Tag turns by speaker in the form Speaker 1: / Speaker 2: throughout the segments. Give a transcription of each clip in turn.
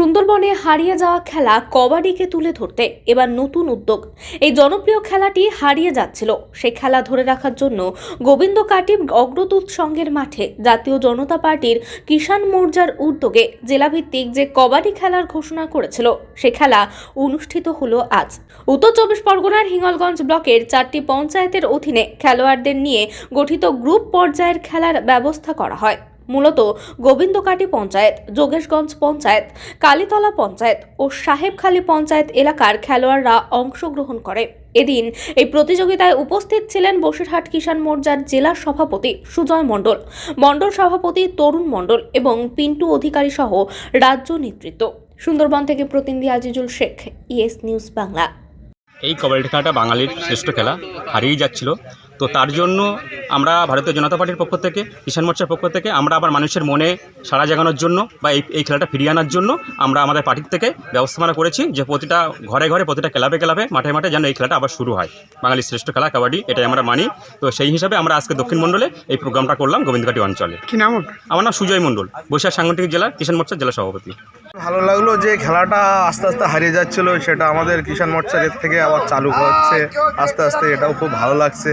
Speaker 1: সুন্দরবনে হারিয়ে যাওয়া খেলা কবাডিকে তুলে ধরতে এবার নতুন উদ্যোগ। এই জনপ্রিয় খেলাটি হারিয়ে যাচ্ছিল। সেই খেলা ধরে রাখার জন্য গোবিন্দ কাটিব অগ্রদূত সংঘের মাঠে জাতীয় জনতা পার্টির কিষাণ মোর্চার উদ্যোগে জেলাভিত্তিক যে কবাডি খেলার ঘোষণা করেছিল, সে খেলা অনুষ্ঠিত হলো আজ। উত্তর চব্বিশ পরগনার হিঙ্গলগঞ্জ ব্লকের চারটি পঞ্চায়েতের অধীনে খেলোয়াড়দের নিয়ে গঠিত গ্রুপ পর্যায়ের খেলার ব্যবস্থা করা হয়। মূলত গোবিন্দকাটি পঞ্চায়েত, যোগেশগঞ্জ পঞ্চায়েত, কালীতলা পঞ্চায়েত ও সাহেবখালী পঞ্চায়েত এলাকার খেলোয়াড়রা অংশগ্রহণ করে। এদিন এই প্রতিযোগিতায় উপস্থিত ছিলেন বসিরহাট কিষাণ মোর্চার জেলা সভাপতি সুজয় মণ্ডল মণ্ডল সভাপতি তরুণ মণ্ডল এবং পিন্টু অধিকারী সহ রাজ্য নেতৃত্ব। সুন্দরবন থেকে প্রতিনিধি আজিজুল শেখ, ইএস নিউজ বাংলা।
Speaker 2: এই কবাডি খেলাটা বাঙালির শ্রেষ্ঠ খেলা হারিয়ে যাচ্ছিল। তো তার জন্য আমরা ভারতীয় জনতা পার্টির পক্ষ থেকে কিষাণ মোর্চার পক্ষ থেকে আমরা আবার মানুষের মনে সাড়া জাগানোর জন্য বা এই এই খেলাটা ফিরিয়ে আনার জন্য আমরা আমাদের পার্টির থেকে ব্যবস্থাপনা করেছি যে প্রতিটা ঘরে ঘরে প্রতিটা ক্লাবে ক্লাবে মাঠে মাঠে যেন এই খেলাটা আবার শুরু হয়। বাঙালির শ্রেষ্ঠ খেলা কাবাডি এটাই আমরা মানি। তো সেই হিসাবে আমরা আজকে দক্ষিণ মণ্ডলে এই প্রোগ্রামটা করলাম গোবিন্দঘাটি অঞ্চলে।
Speaker 3: কি নাম
Speaker 2: আমার নাম সুজয় মণ্ডল বৈশাখ সাংগঠনিক জেলা কিষাণ মোর্চার জেলা সভাপতি।
Speaker 4: ভালো লাগল যে খেলাটা আস্তে আস্তে হারিয়ে যাচ্ছিল সেটা আমাদের কিষাণ মোর্চার এর থেকে আবার চালু হচ্ছে আস্তে আস্তে এটাও খুব ভালো লাগছে।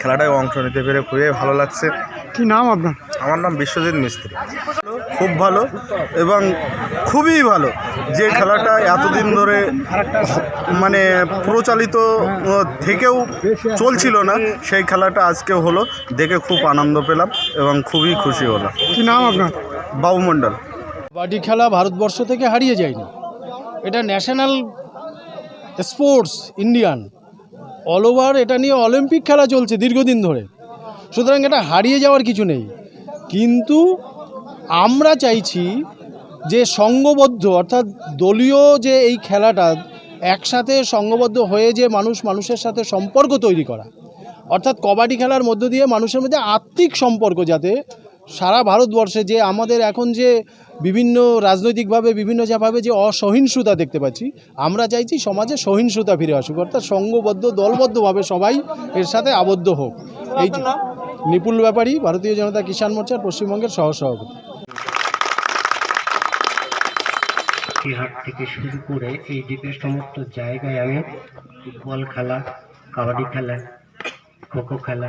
Speaker 4: খেলাটায় অংশ নিতে পেরে খুবই ভালো লাগছে।
Speaker 3: কি নাম আপনার?
Speaker 4: আমার নাম বিশ্বজিৎ মিস্ত্রি। খুব ভালো এবং খুবই ভালো যে খেলাটা এতদিন ধরে মানে প্রচালিত থেকেও চলছিল না সেই খেলাটা আজকে হলো। দেখে খুব আনন্দ পেলাম এবং খুবই খুশি হলাম।
Speaker 3: কি নাম আপনার?
Speaker 4: বাবুমণ্ডল
Speaker 5: কাবাডি খেলা ভারতবর্ষ থেকে হারিয়ে যায়নি। এটা national sports Indian all over এটা নিয়ে অলিম্পিক খেলা চলছে দীর্ঘদিন ধরে। সুতরাং এটা হারিয়ে যাওয়ার কিছু নেই। কিন্তু আমরা চাইছি যে সঙ্গবদ্ধ অর্থাৎ দলীয় যে এই খেলাটা, একসাথে সঙ্গবদ্ধ হয়ে যে মানুষ মানুষের সাথে সম্পর্ক তৈরি করা। অর্থাৎ কবাডি খেলার মধ্য দিয়ে মানুষের মধ্যে আত্মিক সম্পর্ক যাতে সারা ভারতবর্ষে যে আমাদের এখন যে বিভিন্ন রাজনৈতিকভাবে বিভিন্ন যেভাবে যে অসহিষ্ণুতা দেখতে পাচ্ছি আমরা চাইছি সমাজে সহিংসতা ফিরে আসুক অর্থাৎ সংঘবদ্ধ দলবদ্ধভাবে সবাই এর সাথে আবদ্ধ হোক। এই নিপুল ব্যাপারী ভারতীয় জনতা কিষাণ মোর্চার পশ্চিমবঙ্গের সহসভাপতি।
Speaker 6: হাট থেকে শুরু করে এই দ্বীপের সমস্ত জায়গায় আমি ফুটবল খেলা কাবাডি খেলা খোখো খেলা।